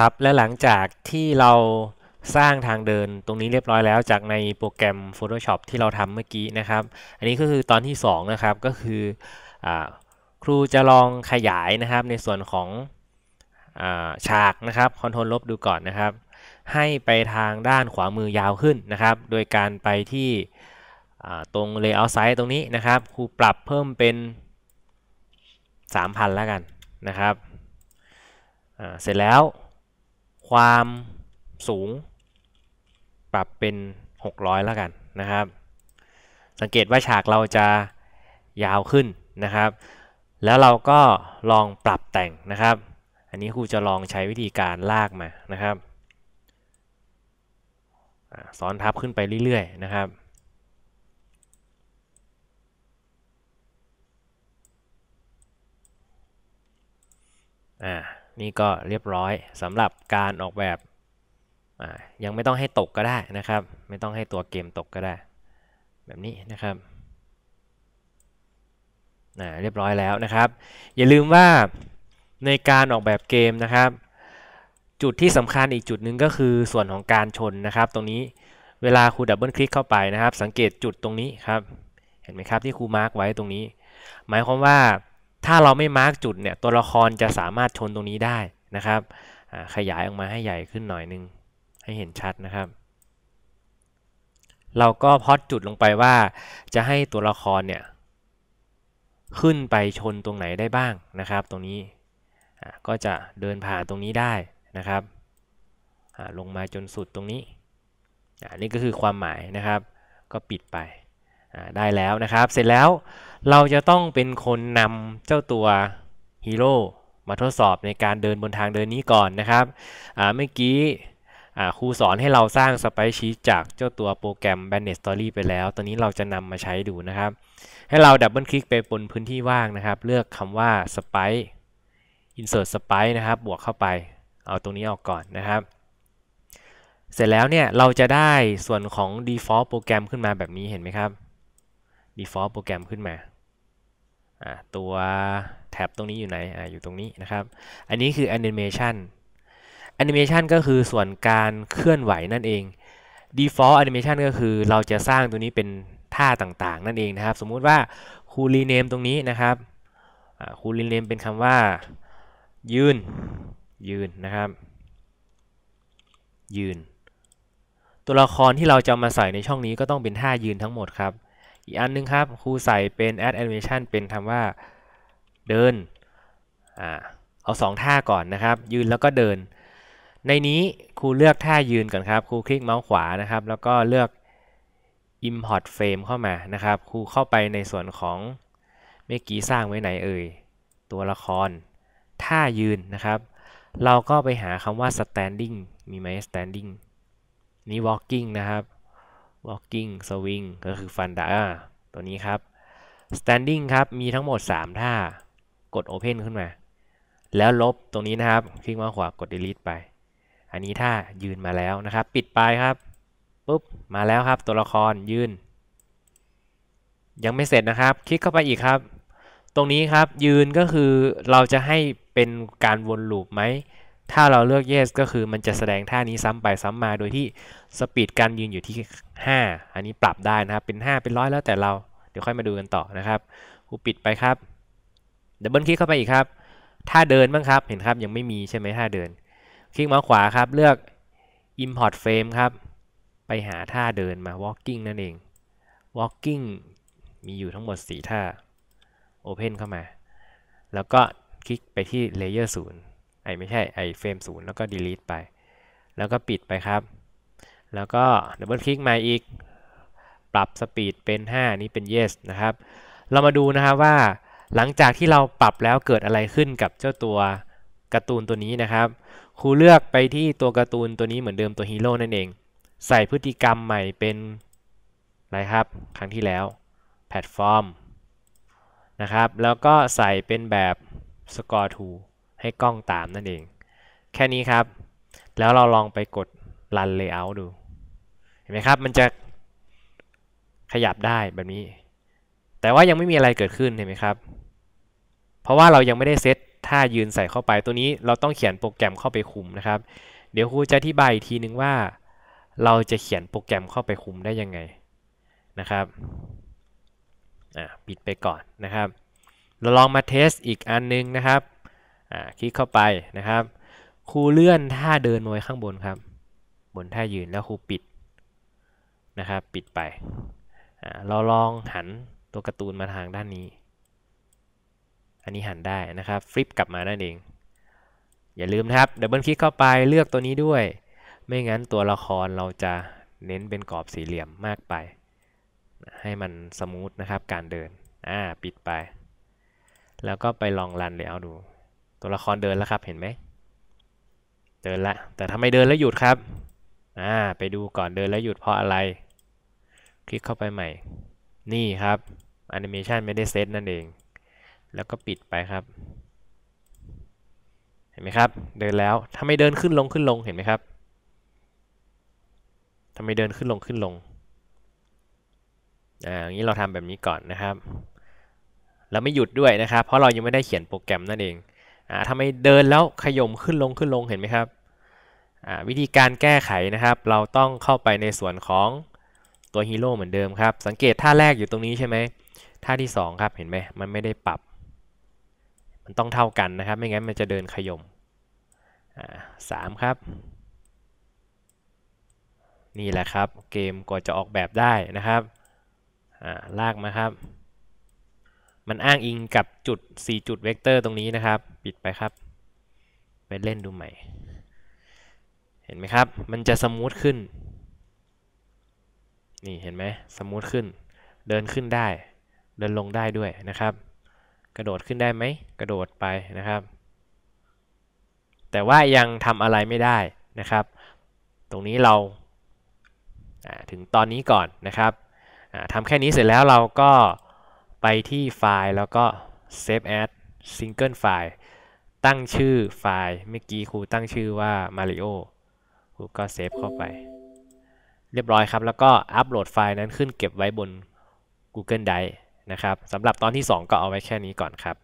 ครับและหลังจากที่เราสร้างทางเดินตรงนี้เรียบร้อยแล้วจากในโปรแกรม Photoshop ที่เราทำเมื่อกี้นะครับ อันนี้ก็คือตอนที่ 2 นะครับก็คืออครูจะลองขยายนะครับในส่วนของอาฉากนะครับคอนโทรลลบดูก่อนนะครับ ให้ไปทางด้านขวามือยาวขึ้นนะครับ โดยการไปที่ตรง layout size ตรงนี้นะครับ ครูปรับเพิ่มเป็น 3,000 แล้วกันนะครับเสร็จแล้ว ความสูง ปรับเป็น 600 แล้วกันนะครับ สังเกตว่าฉากเราจะยาวขึ้นนะครับ แล้วเราก็ลองปรับแต่งนะครับ อันนี้ครูจะลองใช้วิธีการลากมานะครับซ้อนทับขึ้นไปเรื่อยๆนะครับอ่า นี่ก็เรียบร้อยสำหรับการออกแบบยังไม่ต้องให้ตกก็ได้นะครับ ไม่ต้องให้ตัวเกมตกก็ได้ แบบนี้นะครับเรียบร้อยแล้วนะครับ อย่าลืมว่าในการออกแบบเกมนะครับ จุดที่สำคัญอีกจุดหนึ่งก็คือส่วนของการชนนะครับ ตรงนี้เวลาครูดับเบิลคลิกเข้าไปนะครับ สังเกตจุดตรงนี้ครับ เห็นไหมครับที่ครูมาร์กไว้ตรงนี้ หมายความว่า ถ้าเราไม่มาร์กจุดเนี่ยตัวละครจะสามารถชนตรงนี้ได้นะครับขยายออกมาให้ใหญ่ขึ้นหน่อยนึง ให้เห็นชัดนะครับ เราก็พอดจุดลงไปว่าจะให้ตัวละครเนี่ยขึ้นไปชนตรงไหนได้บ้างนะครับ ตรงนี้ก็จะเดินผ่านตรงนี้ได้นะครับลงมาจนสุดตรงนี้อันนี้ก็คือความหมายนะครับ ก็ปิดไป ได้แล้วนะครับ เสร็จแล้วเราจะต้องเป็นคนนำเจ้าตัวฮีโร่มาทดสอบในการเดินบนทางเดินนี้ก่อนนะครับเมื่อกี้ครูสอนให้เราสร้างสไปชีตจากเจ้าตัวโปรแกรม Bandit Story ไปแล้ว ตอนนี้เราจะนำมาใช้ดูนะครับ ให้เราดับเบิลคลิกไปบนพื้นที่ว่างนะครับ เลือกคำว่า Spike Insert Spike นะครับ บวกเข้าไป เอาตรงนี้ออกก่อนนะครับ เสร็จแล้วเนี่ยเราจะได้ส่วนของ default โปรแกรมขึ้นมาแบบนี้เห็นไหมครับ default โปรแกรมขึ้นมาตัวแท็บตรงนี้อยู่ไหนออยู่ตรงนี้นะครับ อันนี้คือ animation animation ก็คือส่วนการเคลื่อนไหวนั่นเอง default animation ก็คือเราจะสร้างตัวนี้เป็นท่าต่างๆ นั่นเองนะครับ สมมุติว่าครูรีเนมตรงนี้นะครับครูรีเนมเป็นคำว่า ยืน ยืนนะครับ ยืน ตัวละครที่เราจะมาใส่ในช่องนี้ก็ต้องเป็นท่ายืนทั้งหมดครับ อีกอันนึงครับครูใส่เป็น add animation เป็นคำว่าเดินอ่าเอาสองท่าก่อนนะครับ ยืนแล้วก็เดิน ในนี้ครูเลือกท่ายืนก่อนครับครูคลิกเมาส์ขวานะครับ แล้วก็เลือก import frame เข้ามานะครับครูเข้าไปในส่วนของเมื่อกี้สร้างไว้ไหนเอ่ยตัวละคร ท่ายืนนะครับ เราก็ไปหาคำว่า standing มีไหม standing นี้ walking นะครับ walking swing ก็คือฟันดาตัวนี้ครับ standing ครับมีทั้งหมด 3 ท่ากด open ขึ้นมา แล้วลบตรงนี้นะครับ คลิกมาขวากด delete ไป อันนี้ท่ายืนมาแล้วนะครับ ปิดไปครับปุ๊บมาแล้วครับ ตัวละครยืน ยังไม่เสร็จนะครับ คลิกเข้าไปอีกครับ ตรงนี้ครับยืนก็คือเราจะให้เป็นการวนลูปไหม ถ้าเราเลือก yes ก็คือมันจะแสดงท่านี้ซ้ำไปซ้ำมา โดยที่สปีดการยืนอยู่ที่ 5 อันนี้ปรับได้นะครับ เป็น 5 เป็นร้อยแล้วแต่เรา เดี๋ยวค่อยมาดูกันต่อนะครับครูปิดไปครับดับเบิลคลิกเข้าไปอีกครับ ท่าเดินบ้างครับ เห็นครับยังไม่มีใช่ไหมท่าเดิน คลิกเมาส์ขวาครับ เลือก import frame ครับ ไปหาท่าเดินมา walking นั่นเอง walking มีอยู่ทั้งหมด 4 ท่า open เข้ามา แล้วก็คลิกไปที่ layer 0 ไอไม่ใช่ไอเฟรม0แล้วก็ delete ไป แล้วก็ปิดไปครับ แล้วก็ดับเบิลคลิกมาอีก ปรับสปีดเป็น 5 นี้เป็น yes นะครับ เรามาดูนะครับว่าหลังจากที่เราปรับแล้วเกิดอะไรขึ้นกับเจ้าตัวการ์ตูนตัวนี้นะครับ ครูเลือกไปที่ตัวการ์ตูนตัวนี้เหมือนเดิมตัวฮีโร่นั่นเอง ใส่พฤติกรรมใหม่เป็นอะไรครับ ครั้งที่แล้วแพลตฟอร์มนะครับ แล้วก็ใส่เป็นแบบ score to ให้กล้องตามนั่นเอง แค่นี้ครับ แล้วเราลองไปกด run layout ดู เห็นไหมครับ มันจะขยับได้แบบนี้ แต่ว่ายังไม่มีอะไรเกิดขึ้นเห็นไหมครับ เพราะว่าเรายังไม่ได้เซตท่ายืนใส่เข้าไป ตัวนี้เราต้องเขียนโปรแกรมเข้าไปคุมนะครับ เดี๋ยวครูจะอธิบายอีกทีนึงว่า เราจะเขียนโปรแกรมเข้าไปคุมได้ยังไงนะครับอ่าปิดไปก่อนนะครับ เราลองมาเทสอีกอันนึงนะครับ อ่าคลิกเข้าไปนะครับครูเลื่อนท่าเดินไว้ข้างบนครับ บนท่ายืนแล้วครูปิดนะครับ ปิดไปเราลองหันตัวการ์ตูนมาทางด้านนี้ อันนี้หันได้นะครับฟลิปกลับมานั่นเอง อย่าลืมนะครับดับเบิลคลิกเข้าไปเลือกตัวนี้ด้วย ไม่งั้นตัวละครเราจะเน้นเป็นกรอบสี่เหลี่ยมมากไป ให้มันสมูทนะครับการเดินอ่าปิดไป แล้วก็ไปลองรันแล้วดู ตัวละครเดินแล้วครับเห็นไหมเดินละแต่ทำไมเดินแล้วหยุดครับอ่าไปดูก่อนเดินแล้วหยุดเพราะอะไร คลิกเข้าไปใหม่ นี่ครับแอนิเมชันไม่ได้เซตนั่นเอง แล้วก็ปิดไปครับ เห็นไหมครับ เดินแล้วทำไมเดินขึ้นลงขึ้นลงเห็นไหมครับทำไมเดินขึ้นลงขึ้นลงอ่าอย่างนี้เราทำแบบนี้ก่อนนะครับ แล้วไม่หยุดด้วยนะครับ เพราะเรายังไม่ได้เขียนโปรแกรมนั่นเอง อ่าทำไมเดินแล้วขย่มขึ้นลงขึ้นลงเห็นไหมครับอ่าวิธีการแก้ไขนะครับ เราต้องเข้าไปในส่วนของตัวฮีโร่เหมือนเดิมครับ สังเกตท่าแรกอยู่ตรงนี้ใช่ไหมท่าที่ 2 ครับเห็นไหมมันไม่ได้ปรับ มันต้องเท่ากันนะครับ ไม่งั้นมันจะเดินขยมอ่าสามครับ นี่แหละครับ เกมกว่าจะออกแบบได้นะครับอ่าลากมาครับ มันอ้างอิงกับจุด 4 จุดเวกเตอร์ตรงนี้นะครับ ปิดไปครับ ไปเล่นดูใหม่ เห็นไหมครับ มันจะสมูทขึ้น นี่เห็นไหมสมูทขึ้น เดินขึ้นได้ เดินลงได้ด้วยนะครับ กระโดดขึ้นได้ไหม กระโดดไปนะครับ แต่ว่ายังทำอะไรไม่ได้นะครับ ตรงนี้เราถึงตอนนี้ก่อนนะครับทำแค่นี้เสร็จแล้วเราก็ ไปที่ไฟล์แล้วก็ save as single file ตั้งชื่อไฟล์เมื่อกี้ครูตั้งชื่อว่า Mario ครูก็เซฟเข้าไป เรียบร้อยครับ แล้วก็อัปโหลดไฟล์นั้นขึ้นเก็บไว้บน Google Drive นะครับสำหรับตอนที่ 2 ก็เอาไว้แค่นี้ก่อนครับ